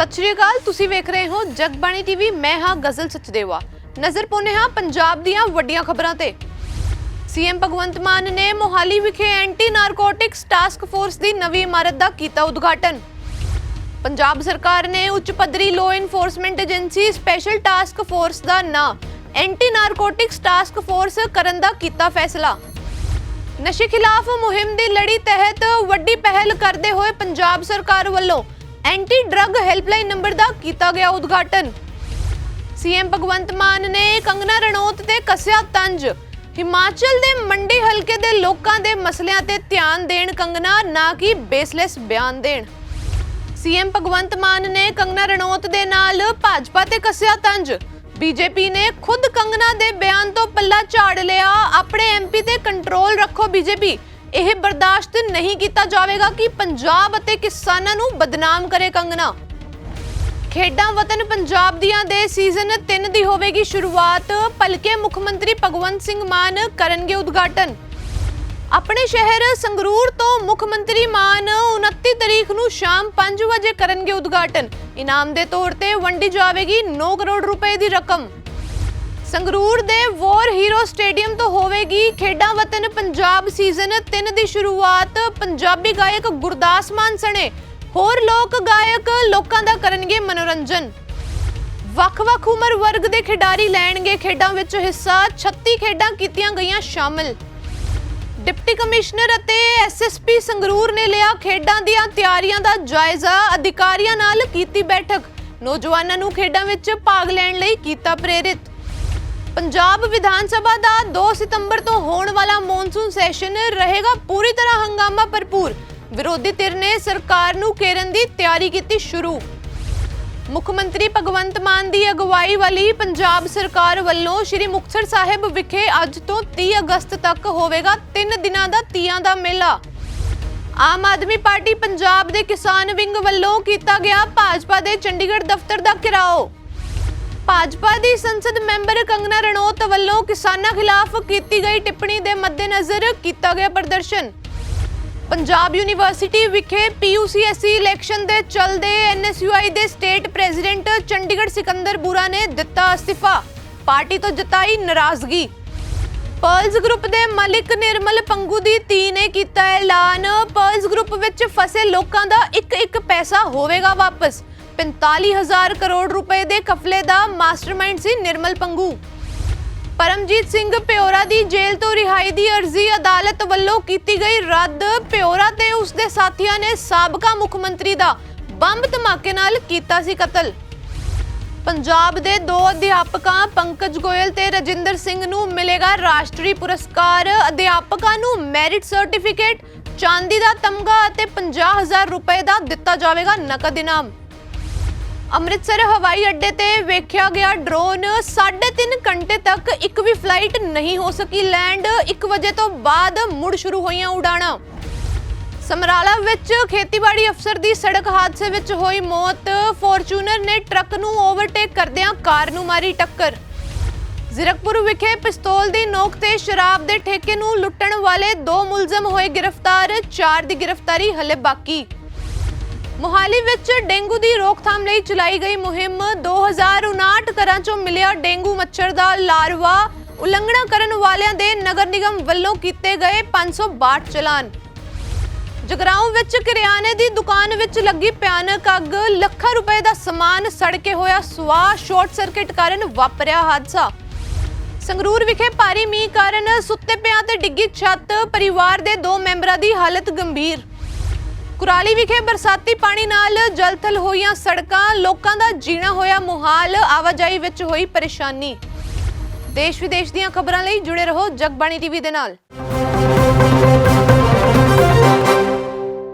ਸਤਿ ਸ਼੍ਰੀ ਅਕਾਲ, ਤੁਸੀਂ ਵੇਖ ਰਹੇ ਹੋ ਜਗਬਾਣੀ ਟੀਵੀ, ਮੈਂ ਹਾਂ ਗਜ਼ਲ ਸਚਦੇਵਾ। ਨਜ਼ਰ ਪਾਉਂਦੇ ਹਾਂ ਪੰਜਾਬ ਦੀਆਂ ਵੱਡੀਆਂ ਖਬਰਾਂ ਤੇ। ਸੀਐਮ ਭਗਵੰਤ ਮਾਨ ਨੇ ਮੋਹਾਲੀ ਵਿਖੇ ਐਂਟੀ ਨਾਰਕੋਟਿਕਸ ਟਾਸਕ ਫੋਰਸ ਦੀ ਨਵੀਂ ਇਮਾਰਤ ਦਾ ਕੀਤਾ ਉਦਘਾਟਨ। ਪੰਜਾਬ ਸਰਕਾਰ ਨੇ ਉੱਚ ਪੱਧਰੀ law enforcement agency special task force ਦਾ ਨਾਂ ਐਂਟੀ ਨਾਰਕੋਟਿਕਸ ਟਾਸਕ ਫੋਰਸ ਕਰਨ ਦਾ ਕੀਤਾ ਫੈਸਲਾ। ਨਸ਼ੇ ਖਿਲਾਫ ਮੁਹਿੰਮ ਦੀ ਲੜੀ ਤਹਿਤ ਵੱਡੀ ਪਹਿਲ ਕਰਦੇ ਹੋਏ ਪੰਜਾਬ ਸਰਕਾਰ ਵੱਲੋਂ ਐਂਟੀ ਡਰੱਗ ਹੈਲਪਲਾਈਨ ਨੰਬਰ ਦਾ ਕੀਤਾ ਗਿਆ ਉਦਘਾਟਨ। ਸੀਐਮ ਭਗਵੰਤ ਮਾਨ ਨੇ ਕੰਗਨਾ ਰਣੌਤ ਤੇ ਕੱਸਿਆ ਤੰਜ। ਹਿਮਾਚਲ ਦੇ ਮੰਡੀ ਹਲਕੇ ਦੇ ਲੋਕਾਂ ਦੇ ਮਸਲਿਆਂ ਤੇ ਧਿਆਨ ਦੇਣ ਕੰਗਨਾ, ਨਾ ਕਿ ਬੇਸਲੈਸ ਬਿਆਨ ਦੇਣ। ਸੀਐਮ ਭਗਵੰਤ ਮਾਨ ਨੇ ਕੰਗਨਾ ਰਣੌਤ ਦੇ ਨਾਲ ਭਾਜਪਾ ਤੇ ਕੱਸਿਆ ਤੰਜ। ਬੀਜੇਪੀ ਨੇ ਖੁਦ ਕੰਗਨਾ ਦੇ ਬਿਆਨ ਤੋਂ ਪੱਲਾ ਝਾੜ ਲਿਆ। ਆਪਣੇ ਐਮਪੀ ਤੇ ਕੰਟਰੋਲ ਰੱਖੋ ਬੀਜੇਪੀ। ਇਹ ਬਰਦਾਸ਼ਤ ਨਹੀਂ ਕੀਤਾ ਜਾਵੇਗਾ ਕਿ ਪੰਜਾਬ ਅਤੇ ਕਿਸਾਨਾਂ ਨੂੰ ਬਦਨਾਮ ਕਰੇ ਕੰਗਨਾ। ਖੇਡਾਂ ਵਤਨ ਪੰਜਾਬ ਦੀਆਂ ਦੇ ਸੀਜ਼ਨ 3 ਦੀ ਹੋਵੇਗੀ ਸ਼ੁਰੂਆਤ, ਭਲਕੇ ਮੁੱਖ ਮੰਤਰੀ ਭਗਵੰਤ ਸਿੰਘ ਮਾਨ ਕਰਨਗੇ ਉਦਘਾਟਨ। ਆਪਣੇ ਸ਼ਹਿਰ ਸੰਗਰੂਰ ਤੋਂ ਮੁੱਖ ਮੰਤਰੀ ਮਾਨ 29 ਤਰੀਕ ਨੂੰ ਸ਼ਾਮ 5 ਵਜੇ ਕਰਨਗੇ ਉਦਘਾਟਨ। ਇਨਾਮ ਦੇ ਤੌਰ ਤੇ ਵੰਡੀ ਜਾਵੇਗੀ 9 ਕਰੋੜ ਰੁਪਏ ਦੀ ਰਕਮ। ਸੰਗਰੂਰ ਦੇ ਵੋਰ ਹੀਰੋ ਸਟੇਡੀਅਮ ਤੋਂ ਹੋਵੇਗੀ ਖੇਡਾਂ ਵਤਨ ਪੰਜਾਬ ਸੀਜ਼ਨ 3 ਦੀ ਸ਼ੁਰੂਆਤ ਪੰਜਾਬੀ ਗਾਇਕ ਗੁਰਦਾਸ ਮਾਨ ਸਣੇ ਹੋਰ ਲੋਕ ਗਾਇਕ ਲੋਕਾਂ ਦਾ ਕਰਨਗੇ ਮਨੋਰੰਜਨ। ਵੱਖ-ਵੱਖ ਉਮਰ ਵਰਗ ਦੇ ਖਿਡਾਰੀ ਲੈਣਗੇ ਖੇਡਾਂ ਵਿੱਚ ਹਿੱਸਾ। 36 ਖੇਡਾਂ ਕੀਤੀਆਂ ਗਈਆਂ ਸ਼ਾਮਲ। ਡਿਪਟੀ ਕਮਿਸ਼ਨਰ ਅਤੇ ਐਸਐਸਪੀ ਸੰਗਰੂਰ ਨੇ ਲਿਆ ਖੇਡਾਂ ਦੀਆਂ ਤਿਆਰੀਆਂ ਦਾ ਜਾਇਜ਼ਾ। ਅਧਿਕਾਰੀਆਂ ਨਾਲ ਕੀਤੀ ਬੈਠਕ। ਨੌਜਵਾਨਾਂ ਨੂੰ ਖੇਡਾਂ ਵਿੱਚ ਭਾਗ ਲੈਣ ਲਈ ਕੀਤਾ ਪ੍ਰੇਰਿਤ। ਪੰਜਾਬ ਵਿਧਾਨ ਸਭਾ ਦਾ 2 ਸਤੰਬਰ ਤੋਂ ਹੋਣ ਵਾਲਾ ਮੌਨਸੂਨ ਸੈਸ਼ਨ ਰਹੇਗਾ ਪੂਰੀ ਤਰ੍ਹਾਂ ਹੰਗਾਮਾ ਭਰਪੂਰ। ਵਿਰੋਧੀ ਧਿਰ ਨੇ ਸਰਕਾਰ ਨੂੰ ਘੇਰਨ ਦੀ ਤਿਆਰੀ ਕੀਤੀ ਸ਼ੁਰੂ। ਮੁੱਖ ਮੰਤਰੀ ਭਗਵੰਤ ਮਾਨ ਦੀ ਅਗਵਾਈ ਵਾਲੀ ਪੰਜਾਬ ਸਰਕਾਰ ਵੱਲੋਂ ਸ੍ਰੀ ਮੁਕਤਸਰ ਸਾਹਿਬ ਵਿਖੇ ਅੱਜ ਤੋਂ 30 ਅਗਸਤ ਤੱਕ ਹੋਵੇਗਾ 3 ਦਿਨਾਂ ਦਾ ਤੀਆਂ ਦਾ ਮੇਲਾ। ਆਮ ਆਦਮੀ ਪਾਰਟੀ ਪੰਜਾਬ ਦੇ ਕਿਸਾਨ ਵਿੰਗ ਵੱਲੋਂ ਕੀਤਾ ਗਿਆ ਭਾਜਪਾ ਦੇ ਚੰਡੀਗੜ੍ਹ ਦਫ਼ਤਰ ਦਾ ਘਿਰਾਓ। ਭਾਜਪਾ ਦੀ ਸੰਸਦ ਮੈਂਬਰ ਕੰਗਨਾ ਰਣੌਤ ਵੱਲੋਂ ਕਿਸਾਨਾਂ ਖਿਲਾਫ ਕੀਤੀ ਗਈ ਟਿੱਪਣੀ ਦੇ ਮੱਦੇਨਜ਼ਰ ਕੀਤਾ ਗਿਆ ਪ੍ਰਦਰਸ਼ਨ। ਪੰਜਾਬ ਯੂਨੀਵਰਸਿਟੀ ਵਿਖੇ ਪੀਯੂਸੀਐਸਸੀ ਇਲੈਕਸ਼ਨ ਦੇ ਚਲਦੇ ਐਨਐਸਯੂਆਈ ਦੇ ਸਟੇਟ ਪ੍ਰੈਜ਼ੀਡੈਂਟ ਚੰਡੀਗੜ੍ਹ ਸਿਕੰਦਰ ਬੁਰਾ ਨੇ ਦਿੱਤਾ ਅਸਤੀਫਾ। ਪਾਰਟੀ ਤੋਂ ਜਤਾਈ ਨਾਰਾਜ਼ਗੀ। ਪਰਲਸ ਗਰੁੱਪ ਦੇ ਮਾਲਿਕ ਨਿਰਮਲ ਪੰਗੂ ਦੀ ਧੀ ਨੇ ਕੀਤਾ ਐਲਾਨ। ਪਰਲਸ ਗਰੁੱਪ ਵਿੱਚ ਫਸੇ ਲੋਕਾਂ ਦਾ ਇੱਕ ਇੱਕ ਪੈਸਾ ਹੋਵੇਗਾ ਵਾਪਸ। 45000 ਕਰੋੜ ਰੁਪਏ ਦੇ ਕਫਲੇ ਦਾ ਮਾਸਟਰਮਾਈਂਡ ਸੀ ਨਿਰਮਲ ਪੰਗੂ। ਪਰਮਜੀਤ ਸਿੰਘ ਪਿਓਰਾ ਦੀ ਜੇਲ੍ਹ ਤੋਂ ਰਿਹਾਈ ਦੀ ਅਰਜ਼ੀ ਅਦਾਲਤ ਵੱਲੋਂ ਕੀਤੀ ਗਈ ਰੱਦ। ਪਿਓਰਾ ਤੇ ਉਸ ਦੇ ਸਾਥੀਆਂ ਨੇ ਸਾਬਕਾ ਮੁੱਖ ਮੰਤਰੀ ਦਾ ਬੰਬ ਧਮਾਕੇ ਨਾਲ ਕੀਤਾ ਸੀ ਕਤਲ। ਪੰਜਾਬ ਦੇ ਦੋ ਅਧਿਆਪਕਾਂ, ਪੰਕਜ ਗੋਇਲ ਤੇ ਰਜਿੰਦਰ ਸਿੰਘ ਨੂੰ ਮਿਲੇਗਾ ਰਾਸ਼ਟਰੀ ਪੁਰਸਕਾਰ। ਅਧਿਆਪਕਾਂ ਨੂੰ ਮੈਰਿਟ ਸਰਟੀਫਿਕੇਟ, ਚਾਂਦੀ ਦਾ ਤਮਗਾ ਅਤੇ 50000 ਰੁਪਏ ਦਾ ਦਿੱਤਾ ਜਾਵੇਗਾ ਨਕਦ ਇਨਾਮ। ਅੰਮ੍ਰਿਤਸਰ ਹਵਾਈ ਅੱਡੇ ਤੇ ਵੇਖਿਆ ਗਿਆ ਡਰੋਨ 3.5 ਘੰਟੇ ਤੱਕ ਇੱਕ ਵੀ ਫਲਾਈਟ ਨਹੀਂ ਹੋ ਸਕੀ। ਲੈਂਡ 1 ਵਜੇ ਤੋਂ ਬਾਅਦ ਮੁੜ ਸ਼ੁਰੂ ਹੋਈਆਂ ਉਡਾਣਾਂ। ਸਮਰਾਲਾ ਵਿੱਚ ਖੇਤੀਬਾੜੀ ਅਫਸਰ ਦੀ ਸੜਕ ਹਾਦਸੇ ਵਿੱਚ ਹੋਈ ਮੌਤ। ਫੋਰਚੂਨਰ ਨੇ ਟਰੱਕ ਨੂੰ ਓਵਰਟੇਕ ਕਰਦਿਆਂ ਕਾਰ ਨੂੰ ਮਾਰੀ ਟੱਕਰ। ਜ਼ੀਰਕਪੁਰ ਵਿਖੇ ਪਿਸਤੌਲ ਦੀ ਨੋਕ ਤੇ ਸ਼ਰਾਬ ਦੇ ਠੇਕੇ ਨੂੰ ਲੁੱਟਣ ਵਾਲੇ ਦੋ ਮੁਲਜ਼ਮ ਹੋਏ ਗ੍ਰਿਫਤਾਰ, ਚਾਰ ਦੀ ਗ੍ਰਿਫਤਾਰੀ ਹਲੇ ਬਾਕੀ। ਮੋਹਾਲੀ ਵਿੱਚ ਡੇਂਗੂ ਦੀ ਰੋਕਥਾਮ ਲਈ ਚਲਾਈ ਗਈ ਮੁਹਿੰਮ। 2059 ਘਰਾਂ ਚੋਂ ਮਿਲਿਆ ਡੇਂਗੂ ਮੱਛਰ ਦਾ ਲਾਰਵਾ। ਉਲੰਘਣਾ ਕਰਨ ਵਾਲਿਆਂ ਦੇ ਨਗਰ ਨਿਗਮ ਵੱਲੋਂ ਕੀਤੇ ਗਏ 562 ਚਲਾਨ। ਜਗਰਾਉਂ ਵਿੱਚ ਕਿਰਿਆਨੇ ਦੀ ਦੁਕਾਨ ਵਿੱਚ ਲੱਗੀ ਭਿਆਨਕ ਅੱਗ। ਲੱਖਾਂ ਰੁਪਏ ਦਾ ਸਮਾਨ ਸੜ ਕੇ ਹੋਇਆ ਸੁਆਹ। ਸ਼ਾਰਟ ਸਰਕਟ ਕਾਰਨ ਵਾਪਰਿਆ ਹਾਦਸਾ। ਸੰਗਰੂਰ ਵਿਖੇ ਭਾਰੀ ਮੀਂਹ ਕਾਰਨ ਸੁੱਤੇ ਪਿਆਂ ਤੇ ਡਿੱਗੀ ਛੱਤ। ਪਰਿਵਾਰ ਦੇ ਦੋ ਮੈਂਬਰਾਂ ਦੀ ਹਾਲਤ ਗੰਭੀਰ। ਕੁਰਾਲੀ ਵਿਖੇ ਬਰਸਾਤੀ ਪਾਣੀ ਨਾਲ ਜਲਥਲ ਹੋਈਆਂ ਸੜਕਾਂ, ਲੋਕਾਂ ਦਾ ਜੀਣਾ ਹੋਇਆ ਮੁਹਾਲ, ਆਵਾਜਾਈ ਵਿੱਚ ਹੋਈ ਪਰੇਸ਼ਾਨੀ। ਦੇਸ਼ ਵਿਦੇਸ਼ ਦੀਆਂ ਖਬਰਾਂ ਲਈ ਜੁੜੇ ਰਹੋ ਜਗਬਾਣੀ ਟੀਵੀ ਦੇ ਨਾਲ।